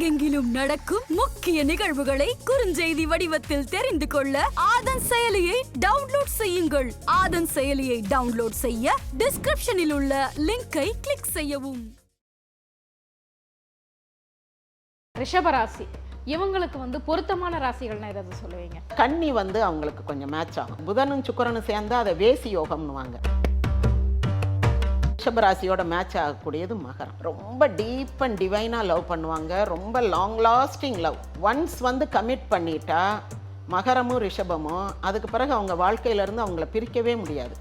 உலகெங்கிலும் நடக்கும் முக்கிய நிகழ்வுகளை குறுஞ்செய்தி வடிவத்தில் தெரிந்து கொள்ள ஆதன் செயலியை டவுன்லோட் செய்யுங்கள். ஆதன் செயலியை டவுன்லோட் செய்ய டிஸ்கிரிப்ஷனில் உள்ள லிங்கை கிளிக் செய்யவும். ரிஷபராசி இவங்களுக்கு வந்து பொருத்தமான ராசிகள்னா எதாவது சொல்லுவீங்க? கன்னி வந்து அவங்களுக்கு கொஞ்சம் மேட்ச் ஆகும். புதனும் சுக்கிரனும் சேர்ந்தா அதை வேசி யோகம்னுவாங்க. ரிஷபராசியோட மேட்ச் ஆகக்கூடியது மகரம். ரொம்ப டீப் அண்ட் டிவைனாக லவ் பண்ணுவாங்க. ரொம்ப லாங் லாஸ்டிங் லவ் ஒன்ஸ் வந்து கமிட் பண்ணிட்டா மகரமும் ரிஷபமும் அதுக்கு பிறகு அவங்க வாழ்க்கையில இருந்து அவங்கள பிரிக்கவே முடியாது.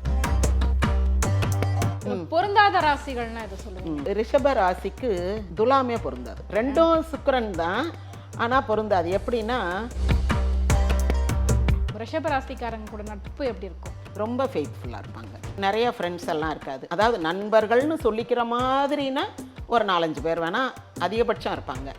பொருந்தாத ராசிகள்னா எது சொல்லுவீங்க? ம், ரிஷப ராசிக்கு துலாமே பொருந்தாது. ரெண்டும் சுக்கிரன் தான் ஆனால் பொருந்தாது. எப்படின்னா ரிஷப ராசிக்காரங்க கூட நட்பு எப்படி இருக்கும்? ரொம்ப ஃபெய்த்ஃபுல்லாக இருப்பாங்க. நிறைய ஃப்ரெண்ட்ஸ் எல்லாம் இருக்காது. அதாவது நண்பர்கள்னு சொல்லிக்கிற மாதிரினா ஒரு நாலஞ்சு பேர் வேணால் அதிகபட்சம் இருப்பாங்க.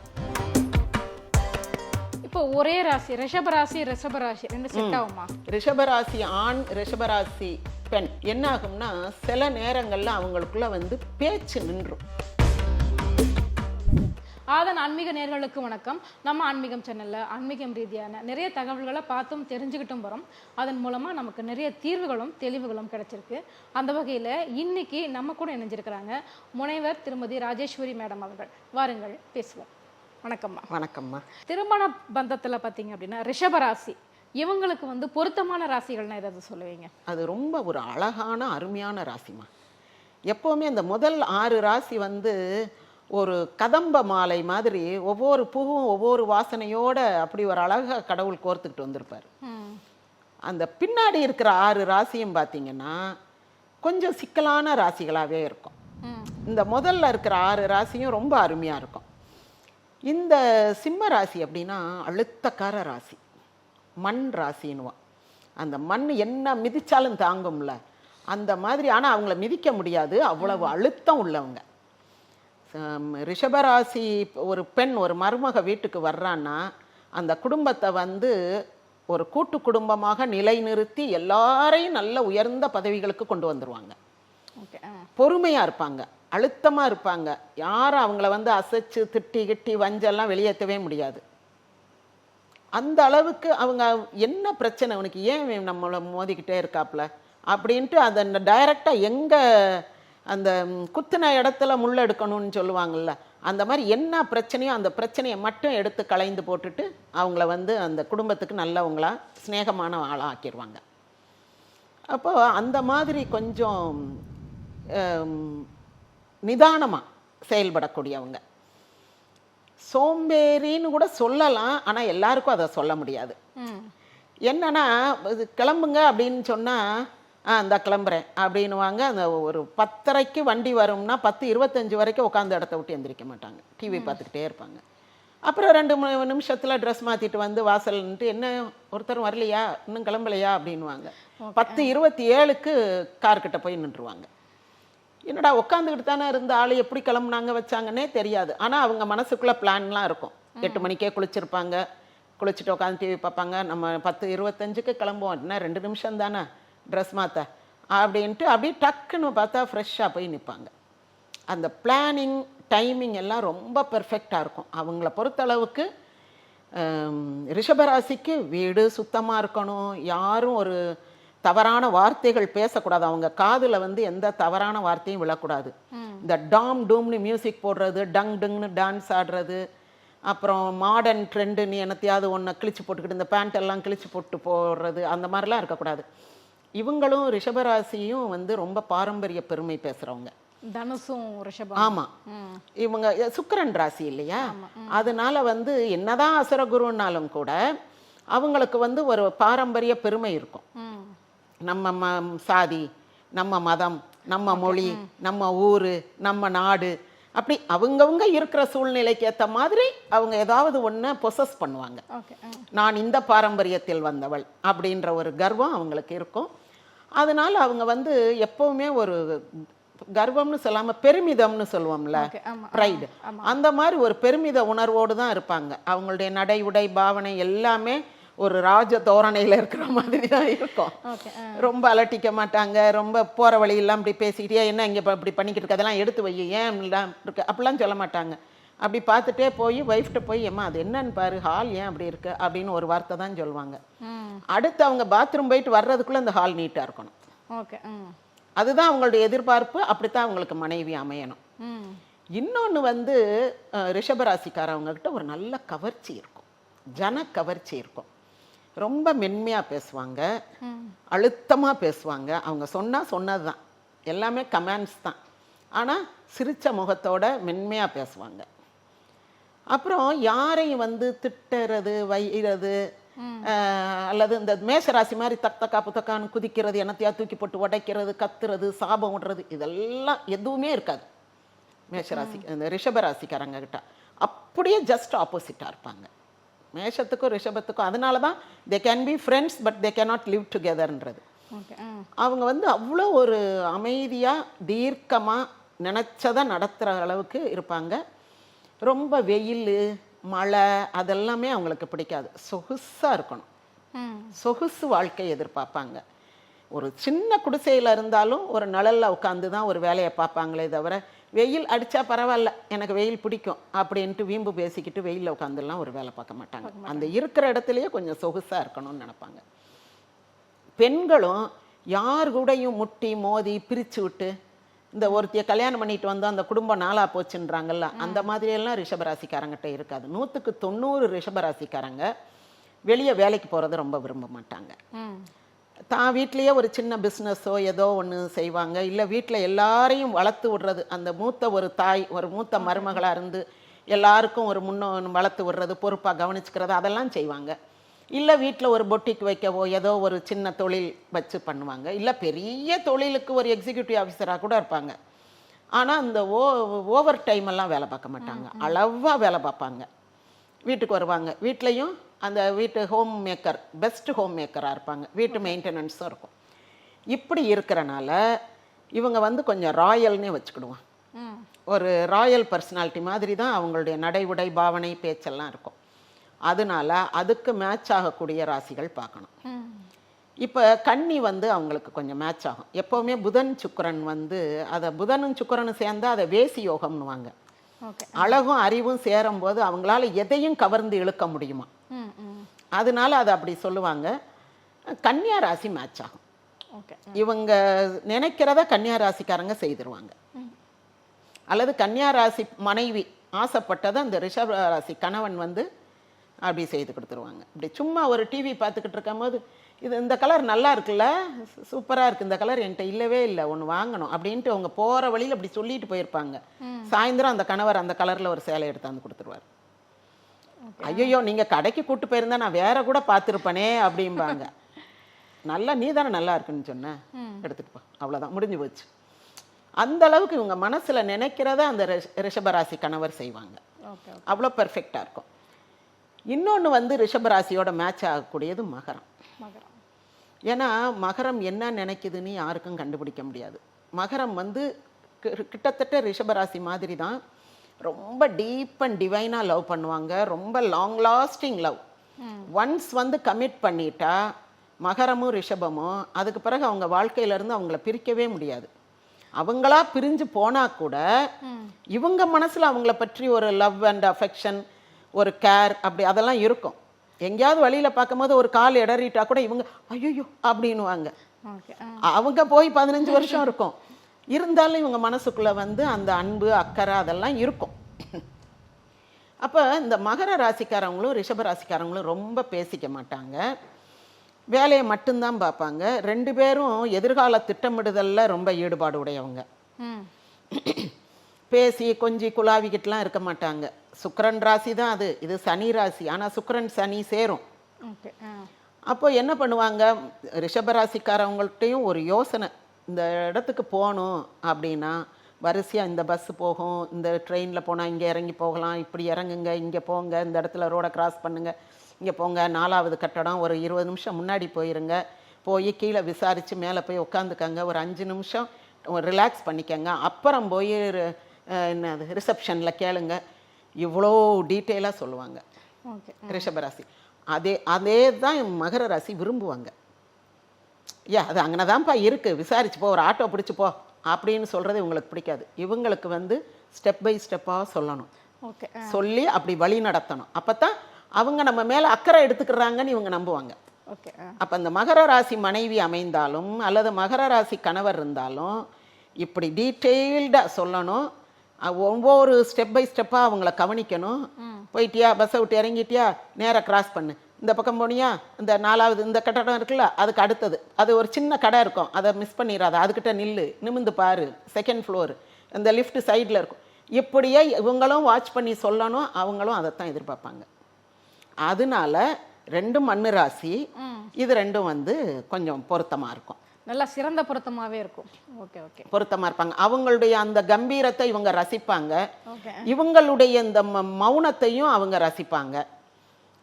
இப்போ ஒரே ராசி ரிஷப ராசி ரிஷப ராசி ரெண்டு செட் ஆகுமா? ரிஷபராசி ஆண் ரிஷபராசி பெண். என்ன ஆகும்னா சில நேரங்களில் அவங்களுக்குள்ள வந்து பேச்சு நின்றும். ஆதன் ஆன்மீக நேர்களுக்கு வணக்கம். நம்ம ஆன்மீகம் சேனல்ல ஆன்மீகம் ரீதியான நிறைய தகவல்களை பார்த்தும் தெரிஞ்சுக்கிட்டும் வரோம். அதன் மூலமா நமக்கு நிறைய தீர்வுகளும் தெளிவுகளும் கிடைச்சிருக்கு. அந்த வகையில இன்னைக்கு நம்ம கூட இணைஞ்சிருக்கிறாங்க முனைவர் திருமதி ராஜேஸ்வரி மேடம் அவர்கள். வாருங்கள் பேசுவோம். வணக்கம்மா. வணக்கம்மா. திருமண பந்தத்துல பார்த்தீங்க அப்படின்னா ரிஷபராசி இவங்களுக்கு வந்து பொருத்தமான ராசிகள்னா எதாவது சொல்லுவீங்க? அது ரொம்ப ஒரு அழகான அருமையான ராசிமா எப்போவுமே அந்த முதல் ஆறு ராசி வந்து ஒரு கதம்ப மாலை மாதிரி ஒவ்வொரு பூவும் ஒவ்வொரு வாசனையோட அப்படி ஒரு அழகா கடவுள் கோர்த்துக்கிட்டு வந்திருப்பார். அந்த பின்னாடி இருக்கிற ஆறு ராசியும் பார்த்தீங்கன்னா கொஞ்சம் சிக்கலான ராசிகளாகவே இருக்கும். இந்த முதல்ல இருக்கிற ஆறு ராசியும் ரொம்ப அருமையாக இருக்கும். இந்த சிம்ம ராசி அப்படின்னா அழுத்தக்கார ராசி மண் ராசின்னுவான் அந்த மண் என்ன மிதிச்சாலும் தாங்கும்ல. அந்த மாதிரி ஆனால் அவங்கள மிதிக்க முடியாது. அவ்வளவு அழுத்தம் உள்ளவங்க. ரிஷபராசி ஒரு பெண் ஒரு மருமக வீட்டுக்கு வர்றான்னா அந்த குடும்பத்தை வந்து ஒரு கூட்டு குடும்பமாக நிலைநிறுத்தி எல்லாரையும் நல்ல உயர்ந்த பதவிகளுக்கு கொண்டு வந்துருவாங்க. ஓகே பொறுமையாக இருப்பாங்க அழுத்தமாக இருப்பாங்க. யாரும் அவங்கள வந்து அசைச்சு திட்டி கிட்டி வஞ்செல்லாம் வெளியேற்றவே முடியாது. அந்த அளவுக்கு அவங்க என்ன பிரச்சனை உனக்கு ஏன் நம்மளை மோதிக்கிட்டே இருக்காப்புல அப்படின்ட்டு அதை டைரெக்டாக எங்கே அந்த குத்துன இடத்துல முள் எடுக்கணும்னு சொல்லுவாங்கல்ல அந்த மாதிரி என்ன பிரச்சனையோ அந்த பிரச்சனையை மட்டும் எடுத்து களைந்து போட்டுட்டு அவங்கள வந்து அந்த குடும்பத்துக்கு நல்லவங்களா சிநேகமான ஆளாக ஆக்கிடுவாங்க அப்போ அந்த மாதிரி கொஞ்சம் நிதானமாக செயல்படக்கூடியவங்க. சோம்பேறின்னு கூட சொல்லலாம் ஆனால் எல்லாருக்கும் அதை சொல்ல முடியாது. என்னன்னா இது கிளம்புங்க அப்படின்னு சொன்னால் ஆ இந்த கிளம்புறேன். அப்படின்னுவாங்க. அந்த ஒரு பத்தரைக்கு வண்டி வரும்னா பத்து இருபத்தஞ்சு வரைக்கும் உட்காந்து இடத்த விட்டு எந்திரிக்க மாட்டாங்க. டிவி பார்த்துக்கிட்டே இருப்பாங்க. அப்புறம் ரெண்டு மூணு நிமிஷத்தில் ட்ரெஸ் மாற்றிட்டு வந்து வாசல் நின்னுட்டு என்ன ஒருத்தரும் வரலையா? இன்னும் கிளம்பலையா? அப்படின்னுவாங்க. பத்து இருபத்தி ஏழுக்கு கார்கிட்ட போய் நின்றுவாங்க என்னடா உட்காந்துக்கிட்டு தானே இருந்த ஆள் எப்படி கிளம்புனாங்க வச்சாங்கன்னே தெரியாது. ஆனால் அவங்க மனசுக்குள்ளே பிளான்லாம் இருக்கும். எட்டு மணிக்கே குளிச்சிருப்பாங்க. குளிச்சுட்டு உட்காந்து டிவி பார்ப்பாங்க. நம்ம பத்து இருபத்தஞ்சுக்கு கிளம்புவோம். என்ன ரெண்டு நிமிஷம் தானே? ட்ரெஸ் மாற்ற அப்படின்ட்டு அப்படியே டக்குன்னு பார்த்தா ஃப்ரெஷ்ஷாக போய் நிற்பாங்க அந்த பிளானிங் டைமிங் எல்லாம் ரொம்ப பெர்ஃபெக்டாக இருக்கும். அவங்கள பொறுத்தளவுக்கு ரிஷபராசிக்கு வீடு சுத்தமாக இருக்கணும். யாரும் ஒரு தவறான வார்த்தைகள் பேசக்கூடாது. அவங்க காதில் வந்து எந்த தவறான வார்த்தையும் விழக்கூடாது. இந்த டாம் டூம்னு மியூசிக் போடுறது டங் டங்னு டான்ஸ் ஆடுறது அப்புறம் மாடர்ன் ட்ரெண்டுன்னு என்னத்தையாவது ஒன்று கிழிச்சு போட்டுக்கிட்டு இந்த பேண்ட் எல்லாம் கிழிச்சு போட்டு போடுறது அந்த மாதிரிலாம் இருக்கக்கூடாது. இவங்களும் ரிஷபராசியும் வந்து ரொம்ப பாரம்பரிய பெருமை பேசுகிறவங்க தனுசும் ரிஷபம். ஆமா. இவங்க சுக்கிரன் ராசி இல்லையா? அதனால வந்து என்னதான் அசுரகுருன்னாலும் கூட அவங்களுக்கு வந்து ஒரு பாரம்பரிய பெருமை இருக்கும். நம்ம ம சாதி நம்ம மதம் நம்ம மொழி நம்ம ஊர் நம்ம நாடு அப்படி அவங்கவங்க இருக்கிற சூழ்நிலைக்கு ஏற்ற மாதிரி அவங்க ஏதாவது ஒன்று பொசஸ் பண்ணுவாங்க. நான் இந்த பாரம்பரியத்தில் வந்தவள் அப்படின்ற ஒரு கர்வம் அவங்களுக்கு இருக்கும். அதனால அவங்க வந்து எப்பவுமே ஒரு கர்வம்னு சொல்லாம பெருமிதம்னு சொல்லுவோம்ல. ப்ரைடு அந்த மாதிரி ஒரு பெருமித உணர்வோடு தான் இருப்பாங்க. அவங்களுடைய நடை உடை பாவனை எல்லாமே ஒரு ராஜ தோரணையில் இருக்கிற மாதிரி தான் இருக்கும். ரொம்ப அலட்டிக்க மாட்டாங்க. ரொம்ப போகிற வழியெல்லாம் இப்படி பேசிக்கிட்டே என்ன இங்கே இப்படி பண்ணிக்கிட்டு இருக்கு? அதெல்லாம் எடுத்து வை ஏன் எல்லாம் இருக்கு? அப்படிலாம் சொல்ல மாட்டாங்க. அப்படி பார்த்துட்டே போய் ஒய்ஃப்ட்ட போய் ஏம்மா அது என்னன்னு பாரு ஹால் ஏன் அப்படி இருக்கு? அப்படின்னு ஒரு வார்த்தை தான் சொல்லுவாங்க. அடுத்து அவங்க பாத்ரூம் போயிட்டு வர்றதுக்குள்ளே அந்த ஹால் நீட்டாக இருக்கணும். ஓகே அதுதான் அவங்களுடைய எதிர்பார்ப்பு அப்படித்தான் அவங்களுக்கு மனைவி அமையணும். இன்னொன்று வந்து அஹ், ரிஷபராசிக்காரவங்க கிட்ட ஒரு நல்ல கவர்ச்சி இருக்கும். ஜன கவர்ச்சி இருக்கும். ரொம்ப மென்மையாக பேசுவாங்க. அழுத்தமாக பேசுவாங்க. அவங்க சொன்னால் சொன்னது தான். எல்லாமே கமெண்ட்ஸ் தான். ஆனால் சிரிச்ச முகத்தோட மென்மையாக பேசுவாங்க. அப்புறம் யாரையும் வந்து திட்டுறது வைகிறது அல்லது இந்த மேஷராசி மாதிரி தக் தக்கா புத்தக்கான்னு குதிக்கிறது என்னத்தையா தூக்கி போட்டு உடைக்கிறது கத்துறது சாபம் விடுறது இதெல்லாம் எதுவுமே இருக்காது. மேஷராசி இந்த ரிஷபராசிக்காரங்க கிட்ட அப்படியே ஜஸ்ட் ஆப்போசிட்டாக இருப்பாங்க. மேஷத்துக்கும் ரிஷபத்துக்கும் அதனால தான் they can be friends but they cannot live டுகெதர்ன்றது அவங்க வந்து அவ்வளோ ஒரு அமைதியாக தீர்க்கமாக நினச்சதை நடத்துகிற அளவுக்கு இருப்பாங்க. ரொம்ப வெயில் மழை அதெல்லாமே அவங்களுக்கு பிடிக்காது. சொகுசாக இருக்கணும். சொகுசு வாழ்க்கை எதிர்பார்ப்பாங்க. ஒரு சின்ன குடிசையில் இருந்தாலும் ஒரு நிழல்ல உட்காந்து தான் ஒரு வேலையை பார்ப்பாங்களே தவிர வெயில் அடித்தா பரவாயில்ல எனக்கு வெயில் பிடிக்கும் அப்படின்ட்டு வீம்பு பேசிக்கிட்டு வெயிலில் உட்காந்துலாம் ஒரு வேலை பார்க்க மாட்டாங்க. அந்த இருக்கிற இடத்துலையே கொஞ்சம் சொகுசாக இருக்கணும்னு நினைப்பாங்க. பெண்களும் யார் கூடயும் முட்டி மோதி பிரித்து விட்டு இந்த ஒருத்திய கல்யாணம் பண்ணிட்டு வந்தோம் அந்த குடும்பம் நாளா போச்சுன்றாங்கல்ல அந்த மாதிரியெல்லாம் ரிஷபராசிக்காரங்கிட்ட இருக்காது. நூற்றுக்கு தொண்ணூறு ரிஷபராசிக்காரங்க வெளியே வேலைக்கு போகிறது ரொம்ப விரும்ப மாட்டாங்க. தான் வீட்லேயே ஒரு சின்ன பிஸ்னஸோ ஏதோ ஒன்று செய்வாங்க. இல்லை வீட்டில் எல்லாரையும் வளர்த்து விடுறது அந்த மூத்த ஒரு தாய் ஒரு மூத்த மருமகளாக இருந்து எல்லாருக்கும் ஒரு முன்னோ வளர்த்து விடுறது பொறுப்பாக கவனிச்சுக்கிறது அதெல்லாம் செய்வாங்க. இல்லை வீட்டில் ஒரு பொட்டிக் வைக்கவோ ஏதோ ஒரு சின்ன தொழில் வச்சு பண்ணுவாங்க. இல்லை பெரிய தொழிலுக்கு ஒரு எக்ஸிக்யூட்டிவ் ஆஃபீஸராக கூட இருப்பாங்க. ஆனால் அந்த ஓ ஓவர் டைம் எல்லாம் வேலை பார்க்க மாட்டாங்க. அளவாக வேலை பார்ப்பாங்க. வீட்டுக்கு வருவாங்க. வீட்லேயும் அந்த வீட்டு ஹோம் மேக்கர் பெஸ்ட் ஹோம் மேக்கராக இருப்பாங்க. வீட்டு மெயின்டெனன்ஸும் இருக்கும். இப்படி இருக்கிறனால இவங்க வந்து கொஞ்சம் ராயல்னே வச்சுக்கிடுவோம் ஒரு ராயல் பர்சனாலிட்டி மாதிரி தான் அவங்களுடைய நடை உடை பாவனை பேச்செல்லாம் இருக்கும். அதனால அதுக்கு மேட்ச் ஆகக்கூடிய ராசிகள் பார்க்கணும். இப்போ கன்னி வந்து அவங்களுக்கு கொஞ்சம் மேட்ச் ஆகும். எப்போவுமே புதன் சுக்கிரன் வந்து அதை புதனும் சுக்கிரனும் சேர்ந்தா அதை வேசி யோகம்னுவாங்க. அழகும் அறிவும் சேரும்போது அவங்களால எதையும் கவர்ந்து இழுக்க முடியுமா? அதனால அதை அப்படி சொல்லுவாங்க. கன்னியா ராசி மேட்ச் ஆகும். ஓகே. இவங்க நினைக்கிறத கன்னியா ராசிக்காரங்க செய்திருவாங்க. அல்லது கன்னியா ராசி மனைவி ஆசைப்பட்டதை அந்த ரிஷப ராசி கணவன் வந்து அப்படி செய்து கொடுத்துருவாங்க. இப்படி சும்மா ஒரு டிவி பார்த்துக்கிட்டு இருக்கும்போது இது இந்த கலர் நல்லா இருக்குல்ல? சூப்பராக இருக்குது இந்த கலர் என்கிட்ட இல்லவே இல்லை ஒன்று வாங்கணும் அப்படின்ட்டு அவங்க போகிற வழியில் அப்படி சொல்லிட்டு போயிருப்பாங்க. சாயந்தரம் அந்த கணவர் அந்த கலரில் ஒரு சேலை எடுத்தாந்து கொடுத்துருவார். ஐயோ நீங்கள் கடைக்கு கூட்டு போயிருந்தா நான் வேற கூட பார்த்துருப்பனே அப்படிம்பாங்க. நல்லா நீ தானே நல்லா இருக்குன்னு சொன்ன? எடுத்துட்டு போ. அவ்வளோதான் முடிஞ்சு போச்சு. அந்த அளவுக்கு இவங்க மனசுல நினைக்கிறத அந்த ரிஷ- ரிஷபராசி கணவர் செய்வாங்க. அவ்வளோ பெர்ஃபெக்டாக இருக்கும். இன்னொன்று வந்து ரிஷபராசியோட மேட்ச் ஆகக்கூடியது மகரம். மகரம். ஏன்னா மகரம் என்ன நினைக்குதுன்னு யாருக்கும் கண்டுபிடிக்க முடியாது. மகரம் வந்து கிட்டத்தட்ட ரிஷபராசி மாதிரி தான் ரொம்ப டீப் அண்ட் டிவைனாக லவ் பண்ணுவாங்க. ரொம்ப லாங் லாஸ்டிங் லவ் ஒன்ஸ் வந்து கமிட் பண்ணிட்டா மகரமும் ரிஷபமும் அதுக்கு பிறகு அவங்க வாழ்க்கையிலேருந்து அவங்கள பிரிக்கவே முடியாது. அவங்களா பிரிஞ்சு போனா கூட இவங்க மனசுல அவங்கள பற்றி ஒரு லவ் அண்ட் அஃபெக்ஷன் ஒரு கேர் அப்படி அதெல்லாம் இருக்கும். எங்கேயாவது வழியில பார்க்கும்போது ஒரு கால் இடறிட்டா கூட இவங்க ஐயோ அப்படின்னுவாங்க. ஓகே அவங்க போய் பதினஞ்சு வருஷம் இருக்கும். இருந்தாலும் இவங்க மனசுக்குள்ள வந்து அந்த அன்பு அக்கறை அதெல்லாம் இருக்கும். அப்போ இந்த மகர ராசிக்காரவங்களும் ரிஷப ராசிக்காரவங்களும் ரொம்ப பேசிக்க மாட்டாங்க. வேலையை மட்டும்தான் பார்ப்பாங்க. ரெண்டு பேரும் எதிர்கால திட்டமிடுதல்ல ரொம்ப ஈடுபாடு உடையவங்க. பேசி கொஞ்சி குழாவிக்கிட்டுலாம் இருக்க மாட்டாங்க. சுக்கிரன் ராசி தான் அது. இது சனி ராசி. ஆனால் சுக்கிரன் சனி சேரும். அப்போ என்ன பண்ணுவாங்க? ரிஷபராசிக்காரவங்கள்ட்டையும் ஒரு யோசனை. இந்த இடத்துக்கு போகணும் அப்படின்னா வரிசையாக இந்த பஸ் போகும். இந்த ட்ரெயினில் போனால் இங்கே இறங்கி போகலாம். இப்படி இறங்குங்க இங்கே போங்க இந்த இடத்துல ரோடை கிராஸ் பண்ணுங்க இங்கே போங்க நாலாவது கட்டடம் ஒரு இருபது நிமிஷம் முன்னாடி போயிருங்க. போய் கீழே விசாரித்து மேலே போய் உட்காந்துக்கங்க ஒரு அஞ்சு நிமிஷம் ரிலாக்ஸ் பண்ணிக்கங்க. அப்புறம் போய் என்னது ரிசப்ஷனில் கேளுங்க. இவ்வளோ டீட்டெயிலாக சொல்லுவாங்க. ஓகே ரிஷபராசி. அதே அதே தான் மகர ராசி விரும்புவாங்க. யா அது அங்கே தான்ப்பா இருக்குது விசாரிச்சு போ ஒரு ஆட்டோ பிடிச்சு போ அப்படின்னு சொல்கிறது இவங்களுக்கு பிடிக்காது. இவங்களுக்கு வந்து ஸ்டெப் பை ஸ்டெப்பாக சொல்லணும். ஓகே சொல்லி அப்படி வழி நடத்தணும். அப்பதான் அவங்க நம்ம மேல அக்கறை எடுத்துக்கிறாங்கன்னு இவங்க நம்புவாங்க. ஓகே அப்ப அந்த மகர ராசி மனைவி அமைந்தாலும் அல்லது மகர ராசி கணவர் இருந்தாலும் இப்படி டீட்டெயில்டாக சொல்லணும். ஒவ்வொரு ஸ்டெப் பை ஸ்டெப்பாக அவங்கள கவனிக்கணும். போயிட்டியா? பஸ்ஸை விட்டு இறங்கிட்டியா? நேரா கிராஸ் பண்ணு. இந்த பக்கம் போனியா? இந்த நாலாவது இந்த கட்டடம் இருக்குல்ல அதுக்கு அடுத்தது. அது ஒரு சின்ன கடை இருக்கும். அதை மிஸ் பண்ணிடாத அதுக்கிட்ட நில்லு. நிமிந்து பாரு. செகண்ட் ஃப்ளோர் இந்த லிஃப்ட் சைடில் இருக்கும். இப்படியே இவங்களும் வாட்ச் பண்ணி சொல்லணும். அவங்களும் அதைத்தான் எதிர்பார்ப்பாங்க. அதனால ரெண்டும் மண்ணு ராசி. இது ரெண்டும் வந்து கொஞ்சம் பொருத்தமா இருக்கும். நல்லா சிறந்த பொருத்தமாவே இருக்கும். Okay okay. பொருத்தமா இருப்பாங்க. அவங்களுடைய அந்த கம்பீரத்தை இவங்க ரசிப்பாங்க. இவங்களுடைய இந்த ம- மௌனத்தையும் அவங்க ரசிப்பாங்க.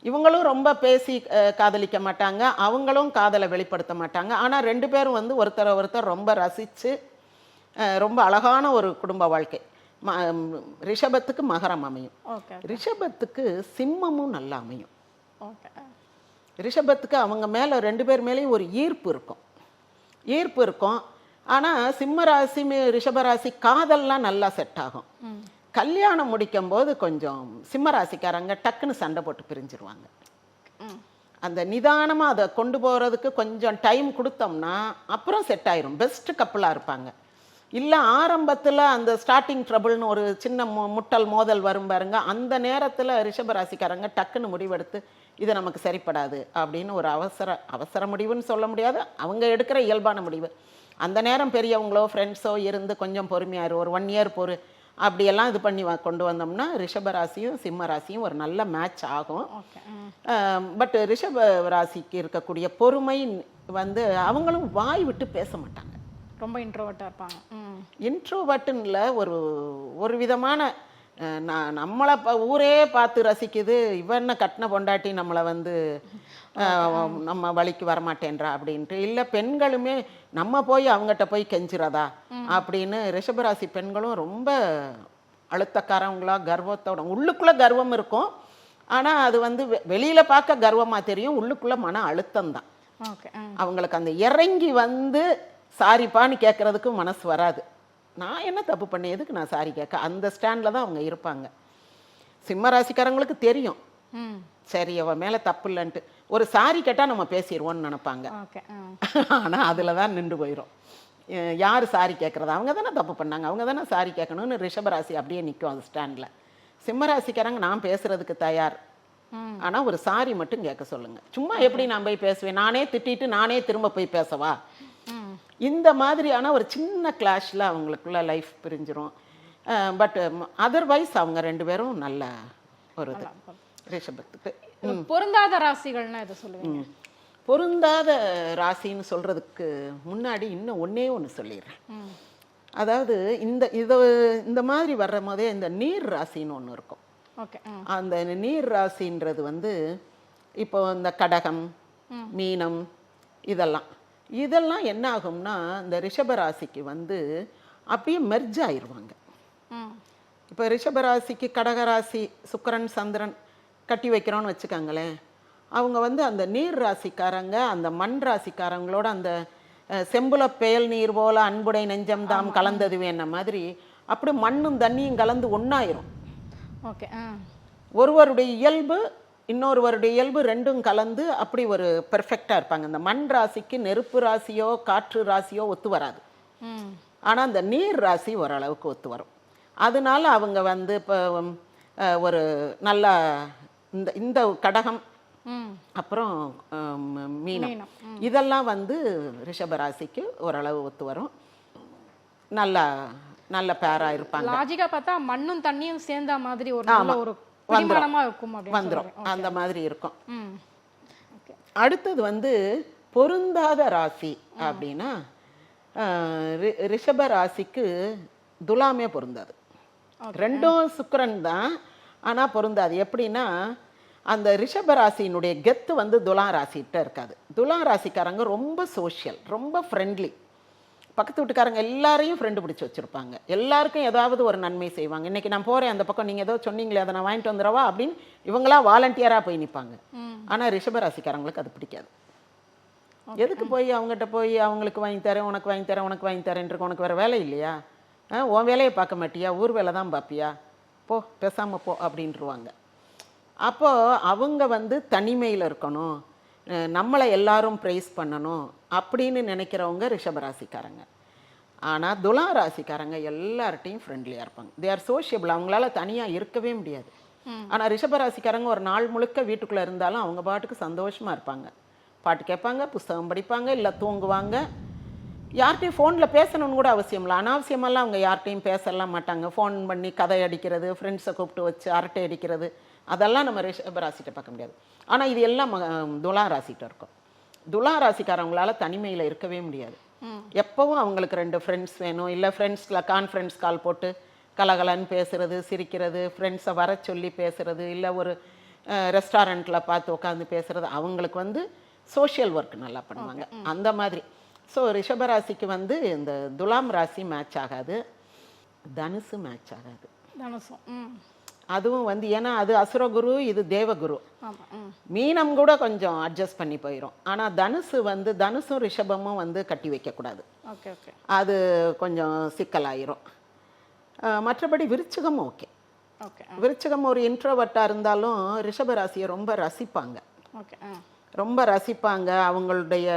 இவங்களும் ரொம்ப பேசி காதலிக்க மாட்டாங்க. அவங்களும் காதலை வெளிப்படுத்த மாட்டாங்க. ஆனா ரெண்டு பேரும் வந்து ஒருத்தரை ஒருத்தர் ரொம்ப அஹ், ரொம்ப அழகான ஒரு குடும்ப வாழ்க்கை. ம- ரிஷபத்துக்கு மகரம் அமையும். ஓகே. ரிஷபத்துக்கு சிம்மமும் நல்லா அமையும். ஓகே. ரிஷபத்துக்கு அவங்க மேலே ரெண்டு பேர் மேலேயும் ஒரு ஈர்ப்பு இருக்கும். ஈர்ப்பு இருக்கும். ஆனால் சிம்ம ராசி மே- ரிஷப ராசி காதல்லாம் நல்லா செட் ஆகும். கல்யாணம் முடிக்கும் போது கொஞ்சம் சிம்ம ராசிக்காரங்க டக்குன்னு சண்டை போட்டு பிரிஞ்சிருவாங்க. அந்த நிதானமாக அதை கொண்டு போகிறதுக்கு கொஞ்சம் டைம் கொடுத்தோம்னா அப்புறம் செட் ஆயிரும். பெஸ்ட் கப்பலாக இருப்பாங்க. இல்லை ஆரம்பத்தில் அந்த ஸ்டார்டிங் ட்ரபிள்னு ஒரு சின்ன மு- முட்டல் மோதல் வரும் பாருங்க. அந்த நேரத்தில் ரிஷபராசிக்காரங்க டக்குன்னு முடிவெடுத்து இது நமக்கு சரிப்படாது அப்படின்னு ஒரு அவசர அவசர முடிவுன்னு சொல்ல முடியாது. அவங்க எடுக்கிற இயல்பான முடிவு. அந்த நேரம் பெரியவங்களோ ஃப்ரெண்ட்ஸோ இருந்து கொஞ்சம் பொறுமையாரு ஒரு ஒன் இயர் பொறு. அப்படியெல்லாம் இது பண்ணி கொண்டு வந்தோம்னா ரிஷபராசியும் சிம்ம ராசியும் ஒரு நல்ல மேட்ச் ஆகும். பட் ரிஷப ராசிக்கு இருக்கக்கூடிய பொறுமை வந்து அவங்களும் வாய் விட்டு பேச மாட்டாங்க. ரொம்ப இன்ட்ரோவர்ட்டாக இருப்பாங்க. ம். இன்ட்ரோவர்ட்டுன்ல ஒரு ஒரு விதமான நான் நம்மளை ப ஊரே பார்த்து ரசிக்குது இவன கட்டின பொண்டாட்டி நம்மளை வந்து நம்ம வழிக்கு வரமாட்டேன்றா அப்படின்ட்டு. இல்லை பெண்களுமே நம்ம போய் அவங்ககிட்ட போய் கெஞ்சுறதா அப்படின்னு ரிஷபராசி பெண்களும் ரொம்ப அழுத்தக்காரவங்களா கர்வத்தோட உள்ளுக்குள்ள கர்வம் இருக்கும். ஆனா அது வந்து வெளியில பார்க்க கர்வமா தெரியும் உள்ளுக்குள்ள மன அழுத்தம் தான். ஓகே அவங்களுக்கு அந்த இறங்கி வந்து சாரிப்பான்னு கேட்கறதுக்கு மனசு வராது. நான் என்ன தப்பு பண்ணேன்? எதுக்கு நான் சாரி கேட்க? அந்த ஸ்டாண்டில் தான் அவங்க இருப்பாங்க. சிம்ம ராசிக்காரங்களுக்கு தெரியும். சரி அவ மேலே தப்பு இல்லைன்ட்டு. ஒரு சாரி கேட்டால் நம்ம பேசிடுவோம்னு நினைப்பாங்க. ஆனால் அதில் தான் நின்று போயிடும் யார் சாரி கேட்குறது? அவங்க தானே தப்பு பண்ணாங்க. அவங்க தானே சாரி கேட்கணும்னு ரிஷபராசி அப்படியே நிற்கும் அந்த ஸ்டாண்டில். சிம்மராசிக்காரங்க நான் பேசுறதுக்கு தயார். ஆனால் ஒரு சாரி மட்டும் கேட்க சொல்லுங்க. சும்மா எப்படி நான் போய் பேசுவேன்? நானே திட்டிட்டு நானே திரும்ப போய் பேசவா? இந்த மாதிரியான ஒரு சின்ன கிளாஷில் அவங்களுக்குள்ள லைஃப் பிரிஞ்சிரும். பட் அதர்வைஸ் அவங்க ரெண்டு பேரும் நல்ல ஒரு இது. ரிஷபத்துக்கு. பொருந்தாத ராசிகள்னா எது சொல்லுவீங்க. பொருந்தாத ராசின்னு சொல்றதுக்கு முன்னாடி இன்னும் ஒண்ணே ஒன்று சொல்லிடுறேன். அதாவது இந்த இது இந்த மாதிரி வர்ற போதே இந்த நீர் ராசின்னு ஒன்று இருக்கும். ஓகே அந்த நீர் ராசின்றது வந்து இப்போ இந்த கடகம் மீனம் இதெல்லாம். இதெல்லாம் என்ன ஆகும்னா இந்த ரிஷப ராசிக்கு வந்து அப்படியே மெர்ஜ் ஆயிருவாங்க. ம். இப்போ ரிஷபராசிக்கு கடகராசி சுக்கிரன் சந்திரன் கட்டி வைக்கிறோன்னு வச்சுக்கோங்களேன். அவங்க வந்து அந்த நீர் ராசிக்காரங்க அந்த மண் ராசிக்காரங்களோட அந்த செம்புல பெயல் நீர் போல அன்புடை நெஞ்சம் தாம் கலந்தது வேண மாதிரி அப்படி மண்ணும் தண்ணியும் கலந்து ஒன்றாயிரும் ஓகே ஒருவருடைய இயல்பு இன்னொருவருடைய இயல்பு ரெண்டும் கலந்து அப்படி ஒரு பெர்ஃபெக்டாக இருப்பாங்க. இந்த மண் ராசிக்கு நெருப்பு ராசியோ காற்று ராசியோ ஒத்து வராது. ஆனால் அந்த நீர் ராசி ஓரளவுக்கு ஒத்து வரும். அதனால அவங்க வந்து இப்போ ஒரு நல்ல இந்த இந்த கடகம் அப்புறம் மீனம். இதெல்லாம் வந்து ரிஷப ராசிக்கு ஓரளவு ஒத்து வரும். நல்ல நல்ல பேரா இருப்பாங்க. லாஜிக்கா பார்த்தா மண்ணும் தண்ணியும் சேர்ந்த மாதிரி ஒரு நல்ல ஒரு வந்துடும் சொல்றீங்க. அந்த மாதிரி இருக்கும். அடுத்தது வந்து பொருந்தாத ராசி அப்படின்னா ரிஷப ராசிக்கு துலாமே பொருந்தாது. ரெண்டும் சுக்கிரன் தான் ஆனா பொருந்தாது. எப்படின்னா அந்த ரிஷப ராசியினுடைய கெத்து வந்து துலா ராசிகிட்ட இருக்காது. துலா ராசிக்காரங்க ரொம்ப சோஷியல் ரொம்ப ஃப்ரெண்ட்லி பக்கத்து வீட்டுக்காரங்க எல்லாரையும் ஃப்ரெண்டு பிடிச்சி வச்சிருப்பாங்க. எல்லாருக்கும் ஏதாவது ஒரு நன்மை செய்வாங்க. இன்னைக்கு நான் போறேன் அந்த பக்கம் நீங்க ஏதோ சொன்னீங்களே அதை நான் வாங்கிட்டு வந்துடவா அப்படின்னு இவங்களா வாலண்டியரா போய் நிற்பாங்க ஆனா ரிஷப ராசிக்காரங்களுக்கு அது பிடிக்காது. எதுக்கு போய் அவங்ககிட்ட போய் அவங்களுக்கு வாங்கி தரேன் உனக்கு வாங்கி தரேன் உனக்கு வாங்கி தரேன் இருக்கு உனக்கு வேற வேலை இல்லையா? ஆ, உன் வேலையை பார்க்க மாட்டியா? ஊர் வேலை தான் பார்ப்பியா? போ பேசாமல் போ அப்படின்ட்டுருவாங்க அப்போ அவங்க வந்து தனிமையில் இருக்கணும். நம்மளை எல்லாரும் ப்ரைஸ் பண்ணணும் அப்படின்னு நினைக்கிறவங்க ரிஷபராசிக்காரங்க ஆனால் துலா ராசிக்காரங்க எல்லார்ட்டையும் ஃப்ரெண்ட்லியாக இருப்பாங்க. தே ஆர் சோஷியபிள் அவங்களால தனியாக இருக்கவே முடியாது. ஆனால் ரிஷபராசிக்காரங்க ஒரு நாள் முழுக்க வீட்டுக்குள்ளே இருந்தாலும் அவங்க பாட்டுக்கு சந்தோஷமாக இருப்பாங்க. பாட்டு கேட்பாங்க புஸ்தகம் படிப்பாங்க இல்லை தூங்குவாங்க. யார்கிட்டையும் ஃபோனில் பேசணும்னு கூட அவசியம் இல்லை. அனாவசியமெல்லாம் அவங்க யார்கிட்டையும் பேசலாம் மாட்டாங்க. ஃபோன் பண்ணி கதை அடிக்கிறது ஃப்ரெண்ட்ஸை கூப்பிட்டு வச்சு அரட்டை அடிக்கிறது. அதெல்லாம் நம்ம ரிஷப ராசிட்ட பார்க்க முடியாது. ஆனால் இது எல்லாம் துலா ராசிட்ட இருக்கும். துலா ராசிக்காரவங்களால தனிமையில் இருக்கவே முடியாது. எப்பவும் அவங்களுக்கு ரெண்டு ஃப்ரெண்ட்ஸ் வேணும். இல்லை ஃப்ரெண்ட்ஸில் கான்ஃபரன்ஸ் கால் போட்டு கலகலன்னு பேசுறது சிரிக்கிறது ஃப்ரெண்ட்ஸை வர சொல்லி பேசுறது இல்லை ஒரு ரெஸ்டாரண்ட்டில் பார்த்து உட்காந்து பேசுறது அவங்களுக்கு வந்து சோஷியல் ஒர்க் நல்லா பண்ணுவாங்க. அந்த மாதிரி. ஸோ ரிஷபராசிக்கு வந்து இந்த துலாம் ராசி மேட்ச் ஆகாது. தனுசு மேட்ச் ஆகாது. தனுசும் அதுவும் வந்து ஏன்னா அது அசுரகுரு இது தேவகுரு. மீனம் கூட கொஞ்சம் அட்ஜஸ்ட் பண்ணி போயிடும் ஆனால் தனுசு வந்து தனுசும் ரிஷபமும் வந்து கட்டி வைக்கக்கூடாது. Okay okay. அது கொஞ்சம் சிக்கலாயிரும். மற்றபடி விருச்சிகம் ஓகே. ஓகே விருச்சிகம் ஒரு இன்ட்ரோவர்ட்டாக இருந்தாலும் ரிஷபராசியை ரொம்ப ரசிப்பாங்க. ரொம்ப ரசிப்பாங்க. அவங்களுடைய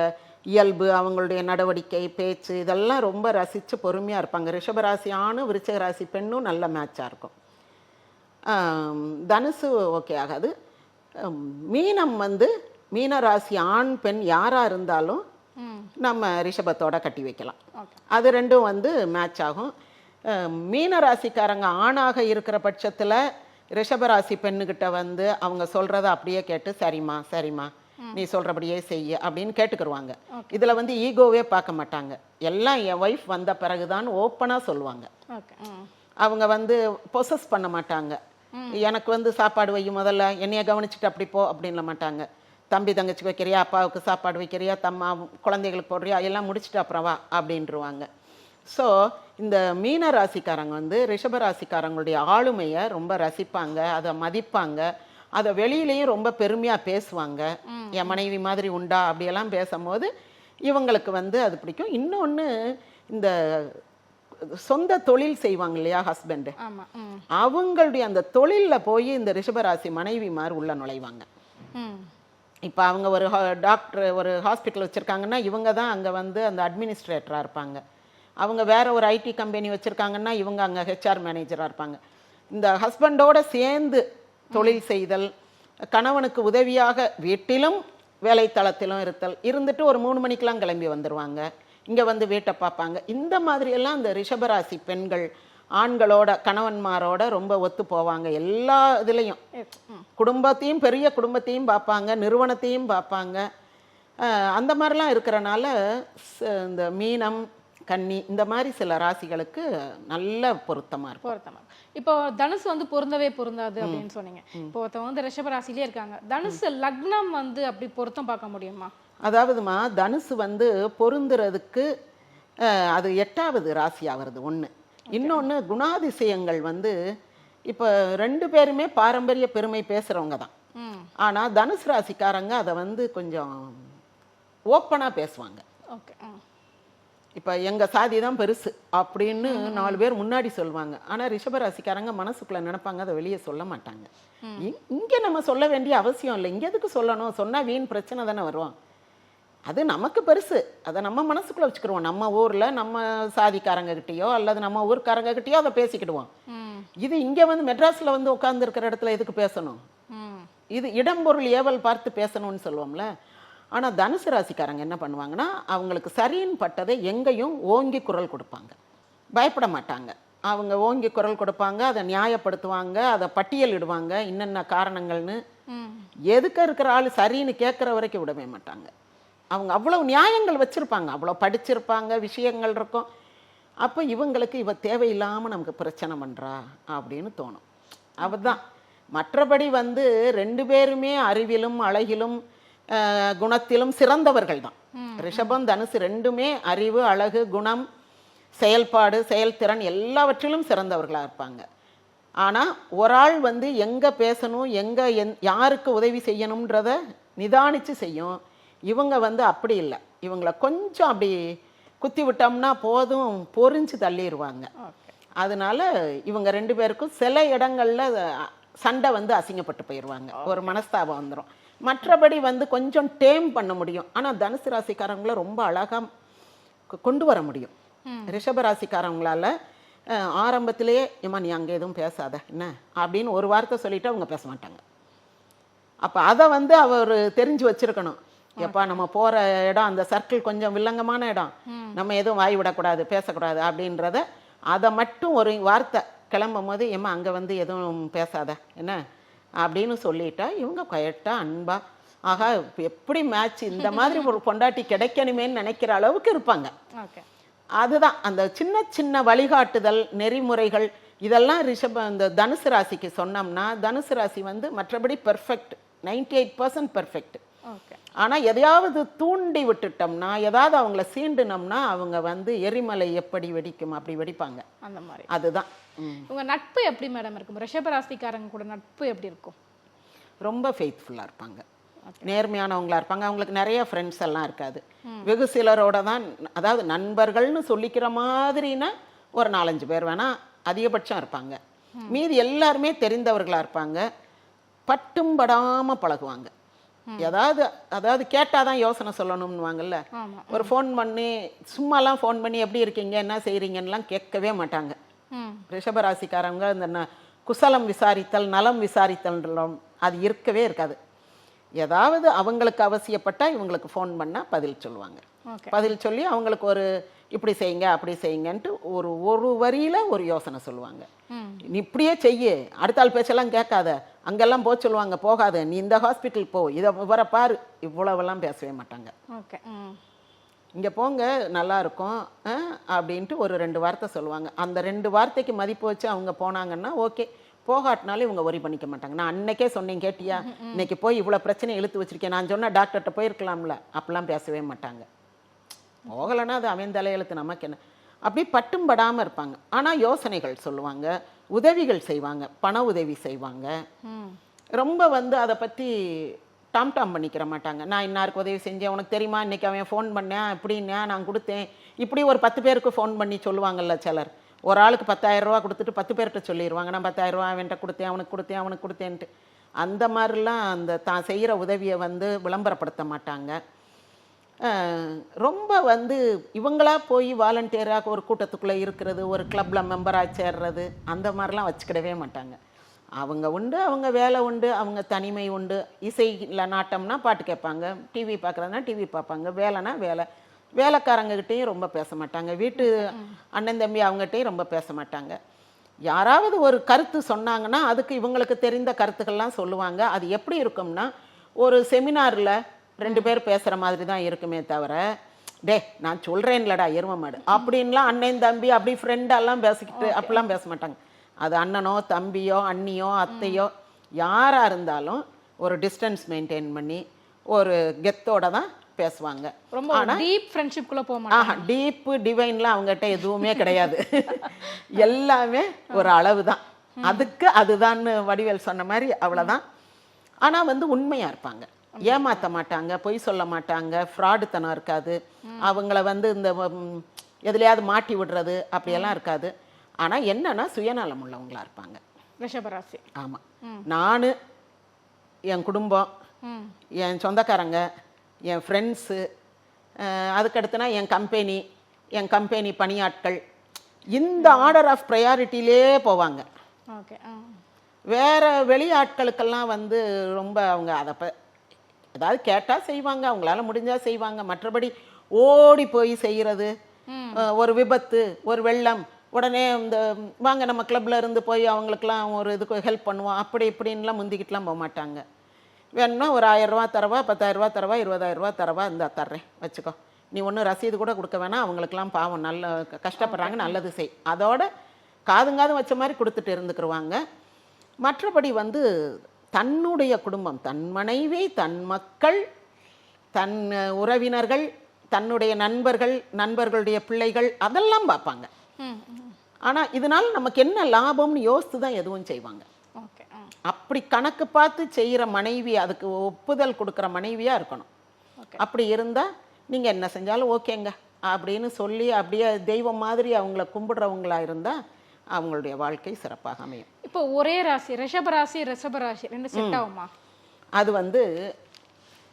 இயல்பு அவங்களுடைய நடவடிக்கை பேச்சு இதெல்லாம் ரொம்ப ரசித்து பொறுமையாக இருப்பாங்க. ரிஷபராசி ஆணும் விருச்சிக ராசி பெண்ணும் நல்ல மேட்சாக இருக்கும். தனுசு ஓகே ஆகாது. மீனம் வந்து மீன ராசி ஆண் பெண் யாராக இருந்தாலும் நம்ம ரிஷபத்தோட கட்டி வைக்கலாம். அது ரெண்டும் வந்து மேட்ச் ஆகும். அஹ் மீன ராசிக்காரங்க ஆணாக இருக்கிற பட்சத்தில் ரிஷபராசி பெண்ணுக்கிட்ட வந்து அவங்க சொல்கிறத அப்படியே கேட்டு சரிம்மா சரிம்மா நீ சொல்கிறபடியே செய்ய அப்படின்னு கேட்டுக்கிருவாங்க. இதில் வந்து ஈகோவே பார்க்க மாட்டாங்க. எல்லாம் என் ஒய்ஃப் வந்த பிறகுதான் ஓப்பனாக சொல்லுவாங்க. அவங்க வந்து பொசஸ் பண்ண மாட்டாங்க. எனக்கு வந்து சாப்பாடு வை முதல்ல என்னைய கவனிச்சுட்டு அப்படி போ அப்படின்ல மாட்டாங்க. தம்பி தங்கச்சி வைக்கிறியா அப்பாவுக்கு சாப்பாடு வைக்கிறியா தம்மா குழந்தைகளுக்கு போடுறியா எல்லாம் முடிச்சுட்டு அப்புறம் வா அப்படின்ட்டுருவாங்க ஸோ இந்த மீன ராசிக்காரங்க வந்து ரிஷப ராசிக்காரங்களுடைய ஆளுமையை ரொம்ப ரசிப்பாங்க அதை மதிப்பாங்க அதை வெளியிலையும் ரொம்ப பெருமையாக பேசுவாங்க. என் மனைவி மாதிரி உண்டா அப்படியெல்லாம் பேசும்போது இவங்களுக்கு வந்து அது பிடிக்கும். இன்னொன்று இந்த சொந்த தொழில் செய்வாங்க இல்லையா ஹஸ்பண்டு அவங்களுடைய அந்த தொழிலில் போய் இந்த ரிஷபராசி மனைவிமார் உள்ள நுழைவாங்க. இப்போ அவங்க ஒரு டாக்டர் ஒரு ஹாஸ்பிட்டல் வச்சுருக்காங்கன்னா இவங்க தான் அங்கே வந்து அந்த அட்மினிஸ்ட்ரேட்டராக இருப்பாங்க. அவங்க வேற ஒரு ஐடி கம்பெனி வச்சுருக்காங்கன்னா இவங்க அங்கே ஹெச்ஆர் மேனேஜராக இருப்பாங்க. இந்த ஹஸ்பண்டோட சேர்ந்து தொழில் செய்தல் கணவனுக்கு உதவியாக வீட்டிலும் வேலைத்தளத்திலும் இருத்தல் இருந்துட்டு ஒரு மூணு மணிக்கெலாம் கிளம்பி வந்துடுவாங்க இங்கே வந்து வீட்டை பார்ப்பாங்க. இந்த மாதிரியெல்லாம் இந்த ரிஷபராசி பெண்கள் ஆண்களோட கணவன்மாரோட ரொம்ப ஒத்து போவாங்க. எல்லா இதுலேயும். குடும்பத்தையும் பெரிய குடும்பத்தையும் பார்ப்பாங்க நிறுவனத்தையும் பார்ப்பாங்க. அந்த மாதிரிலாம் இருக்கிறனால இந்த மீனம் கன்னி இந்த மாதிரி சில ராசிகளுக்கு நல்ல பொருத்தமாக இருக்கும். பொருத்தமா. இப்போ தனுசு வந்து பொருந்தவே பொருந்தாது அப்படின்னு சொன்னீங்க. இப்போ ஒருத்தவங்க வந்து ரிஷப ராசிலே இருக்காங்க. தனுசு லக்னம் வந்து அப்படி பொருத்தம் பார்க்க முடியுமா? அதாவதுமா தனுசு வந்து பொருந்துறதுக்கு அது எட்டாவது ராசியாக வருது ஒன்று இன்னொன்று குணாதிசயங்கள் வந்து இப்போ ரெண்டு பேருமே பாரம்பரிய பெருமை பேசுகிறவங்க தான். ஆனால் தனுசு ராசிக்காரங்க அதை வந்து கொஞ்சம் ஓப்பனாக பேசுவாங்க. இப்போ எங்கள் சாதி தான் பெருசு அப்படின்னு நாலு பேர் முன்னாடி சொல்லுவாங்க ஆனால் ரிஷபராசிக்காரங்க மனசுக்குள்ளே நினைப்பாங்க அதை வெளியே சொல்ல மாட்டாங்க. இங்கே நம்ம சொல்ல வேண்டிய அவசியம் இல்லை. இங்கே எதுக்கு சொல்லணும்? சொன்னால் வீண் பிரச்சனை தானே வரும். அது நமக்கு பெருசு. அதை நம்ம மனசுக்குள்ளே வச்சுக்கிடுவோம் நம்ம ஊரில் நம்ம சாதிக்காரங்ககிட்டயோ அல்லது நம்ம ஊர்க்காரங்ககிட்டயோ அதை பேசிக்கிடுவோம். இது இங்கே வந்து மெட்ராஸில் வந்து உட்காந்துருக்கிற இடத்துல எதுக்கு பேசணும்? இது இடம்பொருள் ஏவல் பார்த்து பேசணும்னு சொல்லுவோம்ல. ஆனால் தனுசு ராசிக்காரங்க என்ன பண்ணுவாங்கன்னா அவங்களுக்கு சரின்னு பட்டதை எங்கேயும் ஓங்கி குரல் கொடுப்பாங்க. பயப்பட மாட்டாங்க. அவங்க ஓங்கி குரல் கொடுப்பாங்க அதை நியாயப்படுத்துவாங்க அதை பட்டியலிடுவாங்க இன்னென்ன காரணங்கள்னு. எதுக்க இருக்கிற ஆள் சரின்னு கேட்குற வரைக்கும் விடவே மாட்டாங்க. அவங்க அவ்வளோ நியாயங்கள் வச்சுருப்பாங்க. அவ்வளோ படிச்சிருப்பாங்க விஷயங்கள் இருக்கும். அப்போ இவங்களுக்கு இவ தேவையில்லாமல் நமக்கு பிரச்சனை பண்ணுறா அப்படின்னு தோணும். அவதான். மற்றபடி வந்து ரெண்டு பேருமே அறிவிலும் அழகிலும் குணத்திலும் சிறந்தவர்கள் தான் ரிஷபம் தனுசு ரெண்டுமே அறிவு அழகு குணம் செயல்பாடு செயல்திறன் எல்லாவற்றிலும் சிறந்தவர்களாக இருப்பாங்க. ஆனால் ஒரு ஆள் வந்து எங்கே பேசணும் எங்கே எந் யாருக்கு உதவி செய்யணுன்றத நிதானித்து செய்யும். இவங்க வந்து அப்படி இல்லை. இவங்கள கொஞ்சம் அப்படி குத்தி விட்டோம்னா போதும் பொறிஞ்சு தள்ளிடுவாங்க அதனால இவங்க ரெண்டு பேருக்கும் சில இடங்கள்ல சண்டை வந்து அசிங்கப்பட்டு போயிடுவாங்க ஒரு மனஸ்தாபம் வந்துடும் மற்றபடி வந்து கொஞ்சம் டேம் பண்ண முடியும். ஆனா தனுசு ராசிக்காரங்கள ரொம்ப அழகா கொ- கொண்டு வர முடியும். ரிஷப ராசிக்காரங்களால ஆரம்பத்திலேயே ஏம்மா நீ அங்கே எதுவும் பேசாத என்ன? அப்படின்னு ஒரு வார்த்தை சொல்லிட்டு அவங்க பேச மாட்டாங்க. அப்போ அதை வந்து அவர் தெரிஞ்சு வச்சிருக்கணும். எப்பா நம்ம போகிற இடம் அந்த சர்க்கிள் கொஞ்சம் வில்லங்கமான இடம். நம்ம எதுவும் வாய் விடக்கூடாது பேசக்கூடாது அப்படின்றத அதை மட்டும் ஒரு வார்த்தை கிளம்பும் போது ஏம்மா அங்கே வந்து எதுவும் பேசாத என்ன? அப்படின்னு சொல்லிட்டா இவங்க குயட்டாக அன்பா ஆகா எப்படி மேட்ச் இந்த மாதிரி ஒரு பொண்டாட்டி கிடைக்கணுமேன்னு நினைக்கிற அளவுக்கு இருப்பாங்க. ஓகே அதுதான் அந்த சின்ன சின்ன வழிகாட்டுதல் நெறிமுறைகள் இதெல்லாம் ரிஷப இந்த தனுசு ராசிக்கு சொன்னோம்னா தனுசு ராசி வந்து மற்றபடி perfect ninety eight percent perfect okay ஆனால் எதையாவது தூண்டி விட்டுட்டோம்னா ஏதாவது அவங்கள சீண்டுனோம்னா அவங்க வந்து எரிமலை எப்படி வெடிக்கும் அப்படி வெடிப்பாங்க. அந்த மாதிரி. அதுதான். ம். உங்க நட்பு எப்படி மேடம் இருக்கும்? ரிஷப ராசிக்காரங்க கூட நட்பு எப்படி இருக்கும்? ரொம்ப ஃபெய்த்ஃபுல்லாக இருப்பாங்க. நேர்மையானவங்களா இருப்பாங்க. அவங்களுக்கு நிறைய ஃப்ரெண்ட்ஸ் எல்லாம் இருக்காது. வெகு சிலரோட தான் அதாவது நண்பர்கள்னு சொல்லிக்கிற மாதிரினா ஒரு நாலஞ்சு பேர் வேணா அதிகபட்சம் இருப்பாங்க. மீதி எல்லாருமே தெரிந்தவர்களா இருப்பாங்க. பட்டும் படாம பழகுவாங்க. ஏதாவது அதாவது கேட்டாதான் யோசனை சொல்லணும்னுவாங்கல்ல. ஒரு ஃபோன் பண்ணி சும்மாலாம் ஃபோன் பண்ணி எப்படி இருக்கீங்க? என்ன செய்றீங்கன்னுலாம் கேட்கவே மாட்டாங்க. ரிஷபராசிக்காரங்க இந்த குசலம் விசாரித்தல் நலம் விசாரித்தல் அது இருக்கவே இருக்காது. ஏதாவது அவங்களுக்கு அவசியப்பட்டா இவங்களுக்கு ஃபோன் பண்ணா பதில் சொல்லுவாங்க. பதில் சொல்லி அவங்களுக்கு ஒரு இப்படி செய்யுங்க அப்படி செய்யுங்கன்ட்டு ஒரு ஒரு வரியில ஒரு யோசனை சொல்லுவாங்க. நீ இப்படியே செய்யு அடுத்த ஆள் பேச்செல்லாம் கேட்காத அங்கெல்லாம் போக சொல்லுவாங்க போகாத நீ இந்த ஹாஸ்பிட்டல் போ இதை வர பாரு இவ்வளவெல்லாம் பேசவே மாட்டாங்க. ஓகே. இங்கே போங்க நல்லா இருக்கும் ஆ, அப்படின்ட்டு ஒரு ரெண்டு வார்த்தை சொல்லுவாங்க. அந்த ரெண்டு வார்த்தைக்கு மதிப்பு வச்சு அவங்க போனாங்கன்னா ஓகே. போகாட்டினாலும் இவங்க ஒரி பண்ணிக்க மாட்டாங்க. நான் அன்னைக்கே சொன்னேன் கேட்டியா? இன்னைக்கு போய் இவ்வளோ பிரச்சனை இழுத்து வச்சிருக்கேன். நான் சொன்ன டாக்டர்கிட்ட போயிருக்கலாம்ல. அப்படிலாம் பேசவே மாட்டாங்க. போகலைன்னா அது அவன் தலையெழுத்து நமக்கு என்ன? அப்படி பட்டும் படாமல் இருப்பாங்க. ஆனால் யோசனைகள் சொல்லுவாங்க உதவிகள் செய்வாங்க பண உதவி செய்வாங்க. ரொம்ப வந்து அதை பற்றி டாம் டாம் பண்ணிக்கிற மாட்டாங்க. நான் இன்னாருக்கு உதவி செஞ்சேன் உனக்கு தெரியுமா? இன்னைக்கு அவன் ஃபோன் பண்ணேன் இப்படின்னா நான் கொடுத்தேன். இப்படி ஒரு பத்து பேருக்கு ஃபோன் பண்ணி சொல்லுவாங்கல்ல சிலர். ஒரு ஆளுக்கு பத்தாயிரம் ரூபா கொடுத்துட்டு பத்து பேர்கிட்ட சொல்லிடுவாங்க நான் பத்தாயிரம் ரூபா அவன்கிட்ட கொடுத்தேன் அவனுக்கு கொடுத்தேன் அவனுக்கு கொடுத்தேன்ட்டு. அந்த மாதிரிலாம் அந்த தான் செய்கிற உதவியை வந்து விளம்பரப்படுத்த மாட்டாங்க. ரொம்ப வந்து இவங்களா போய் வாலண்டியராக ஒரு கூட்டத்துக்குள்ளே இருக்கிறது ஒரு கிளப்பில் மெம்பராக சேர்றது அந்த மாதிரிலாம் வச்சுக்கிடவே மாட்டாங்க. அவங்க உண்டு அவங்க வேலை உண்டு அவங்க தனிமை உண்டு. இசையில் நாட்டம்னா பாட்டு கேட்பாங்க டிவி பார்க்குறதுனா டிவி பார்ப்பாங்க வேலைனா வேலை. வேலைக்காரங்ககிட்டயும் ரொம்ப பேச மாட்டாங்க வீட்டு அண்ணன் தம்பி அவங்ககிட்டயும் ரொம்ப பேச மாட்டாங்க. யாராவது ஒரு கருத்து சொன்னாங்கன்னா அதுக்கு இவங்களுக்கு தெரிந்த கருத்துக்கள்லாம் சொல்லுவாங்க. அது எப்படி இருக்கும்னா ஒரு செமினாரில் ரெண்டு பேர் பேசுகிற மாதிரி தான் இருக்குமே தவிர டே நான் சொல்கிறேன்லடா எரும மாடு. அப்படின்லாம் அண்ணன் தம்பி அப்படி ஃப்ரெண்டெல்லாம் பேசிக்கிட்டு அப்படிலாம் பேச மாட்டாங்க. அது அண்ணனோ தம்பியோ அண்ணியோ அத்தையோ யாராக இருந்தாலும் ஒரு டிஸ்டன்ஸ் மெயின்டைன் பண்ணி ஒரு கெத்தோட தான் பேசுவாங்க. ரொம்ப டீப் ஃப்ரெண்ட்ஷிப்குள்ள போக ஆஹா டீப்பு டிவைன்லாம் அவங்ககிட்ட எதுவுமே கிடையாது. எல்லாமே ஒரு அளவு தான். அதுக்கு அதுதான்னு வடிவேல் சொன்ன மாதிரி அவ்வளோதான் ஆனால் வந்து உண்மையாக இருப்பாங்க. ஏமாற்ற மாட்டாங்க பொய் சொல்ல மாட்டாங்க ஃப்ராடுத்தனம் இருக்காது. அவங்கள வந்து இந்த எதுலையாவது மாட்டி விடுறது அப்படியெல்லாம் இருக்காது. ஆனால் என்னன்னா சுயநலம் உள்ளவங்களா இருப்பாங்க. ரிஷப ராசி ஆமாம் நான் என் குடும்பம் என் சொந்தக்காரங்க என் ஃப்ரெண்ட்ஸு அதுக்கடுத்துனா என் கம்பெனி என் கம்பெனி பணியாட்கள். இந்த ஆர்டர் ஆஃப் ப்ரையாரிட்டிலே போவாங்க. ஓகே வேற வெளியாட்களுக்கெல்லாம் வந்து ரொம்ப அவங்க அதை ஏதாவது கேட்டால் செய்வாங்க அவங்களால முடிஞ்சா செய்வாங்க. மற்றபடி ஓடி போய் செய்கிறது ஒரு விபத்து ஒரு வெள்ளம் உடனே இந்த வாங்க நம்ம கிளப்பில் இருந்து போய் அவங்களுக்கெல்லாம் ஒரு இதுக்கு ஹெல்ப் பண்ணுவோம். அப்படி இப்படின்லாம் முந்திக்கிட்டுலாம் போக மாட்டாங்க. வேணும்னா ஒரு ஆயிரரூவா தரவா பத்தாயிரரூவா தரவா இருபதாயிரம் ரூபா தரவா இந்த தர்றேன். வச்சுக்கோ. நீ ஒன்றும் ரசீது கூட கொடுக்க வேணாம். அவங்களுக்கெல்லாம் பாவம். நல்ல க- கஷ்டப்படுறாங்க நல்லது செய். அதோட காதுங்காதும் வச்ச மாதிரி கொடுத்துட்டு இருந்துக்கிருவாங்க. மற்றபடி வந்து தன்னுடைய குடும்பம் தன் மனைவி தன் மக்கள் தன் உறவினர்கள் தன்னுடைய நண்பர்கள் நண்பர்களுடைய பிள்ளைகள் அதெல்லாம் பார்ப்பாங்க. ஆனால் இதனால நமக்கு என்ன லாபம்னு யோசித்து தான் எதுவும் செய்வாங்க. அப்படி கணக்கு பார்த்து செய்கிற மனைவி அதுக்கு ஒப்புதல் கொடுக்குற மனைவியாக இருக்கணும். அப்படி இருந்தால் நீங்கள் என்ன செஞ்சாலும் ஓகேங்க. அப்படின்னு சொல்லி அப்படியே தெய்வம் மாதிரி அவங்கள கும்பிடுறவங்களா இருந்தால் அவங்களுடைய வாழ்க்கை சிறப்பாக அமையும். இப்போ ஒரே ராசி ரிஷப ராசி ரிஷப ராசி ரெண்டு செட் ஆகுமா? அது வந்து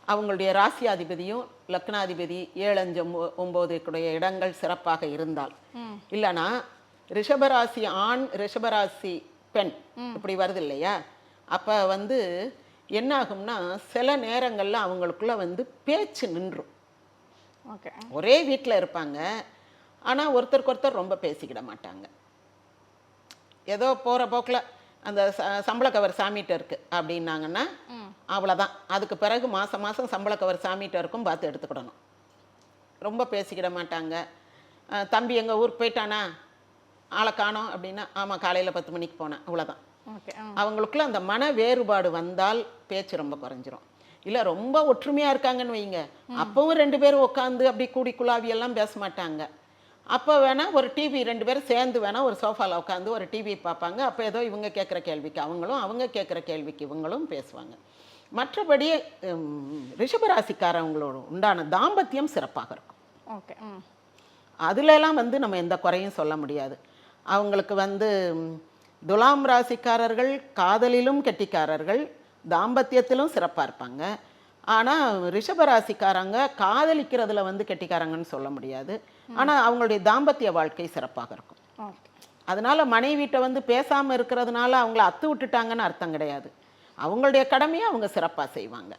அவங்களுடைய ராசியாதிபதியும் லக்னாதிபதி ஏழு அஞ்சு ஒம்போ- ஒம்போதுக்குடைய இடங்கள் சிறப்பாக இருந்தால். இல்லைனா ரிஷபராசி ஆண் ரிஷபராசி பெண் இப்படி வருது இல்லையா அப்போ வந்து என்ன ஆகும்னா சில நேரங்களில் அவங்களுக்குள்ள வந்து பேச்சு நின்றும். ஓகே. ஒரே வீட்டில் இருப்பாங்க. ஆனால் ஒருத்தருக்கு ஒருத்தர் ரொம்ப பேசிக்கிட மாட்டாங்க. ஏதோ போகிற போக்கில் அந்த சம்பள கவர் சாமிகிட்ட இருக்குது அப்படின்னாங்கன்னா அவ்வளோதான் அதுக்கு பிறகு மாதம் மாதம் சம்பள கவர் சாமிகிட்ட இருக்கும் பார்த்து எடுத்துக்கிடணும். ரொம்ப பேசிக்கிட மாட்டாங்க. தம்பி எங்கள் ஊருக்கு போயிட்டானா? ஆளை காணோம் அப்படின்னா ஆமாம் காலையில் பத்து மணிக்கு போனேன். அவ்வளோதான் ஓகே அவங்களுக்குள்ள அந்த மன வேறுபாடு வந்தால் பேச்சு ரொம்ப குறைஞ்சிரும். இல்லை ரொம்ப ஒற்றுமையாக இருக்காங்கன்னு வைங்க. அப்பவும் ரெண்டு பேரும் உட்காந்து அப்படி கூடி குழாவி எல்லாம் பேச மாட்டாங்க. அப்போ வேணா ஒரு டிவி ரெண்டு பேரும் சேர்ந்து வேணா ஒரு சோஃபாவில் உட்காந்து ஒரு டிவி பார்ப்பாங்க. அப்போ ஏதோ இவங்க கேட்குற கேள்விக்கு அவங்களும் அவங்க கேட்குற கேள்விக்கு இவங்களும் பேசுவாங்க. மற்றபடி ரிஷபராசிக்காரவங்களோட உண்டான தாம்பத்தியம் சிறப்பாக இருக்கும். ஓகே அதுலலாம் வந்து நம்ம எந்த குறையும் சொல்ல முடியாது. அவங்களுக்கு வந்து துலாம் ராசிக்காரர்கள் காதலிலும் கெட்டிக்காரர்கள் தாம்பத்தியத்திலும் சிறப்பாக இருப்பாங்க. ஆனால் ரிஷப ராசிக்காரங்க காதலிக்கிறதுல வந்து கெட்டிக்காரங்கன்னு சொல்ல முடியாது. ஆனால் அவங்களுடைய தாம்பத்திய வாழ்க்கை சிறப்பாக இருக்கும். அதனால மனைவிட்ட வந்து பேசாமல் இருக்கிறதுனால அவங்கள அத்து விட்டுட்டாங்கன்னு அர்த்தம் கிடையாது. அவங்களுடைய கடமையை அவங்க சிறப்பாக செய்வாங்க.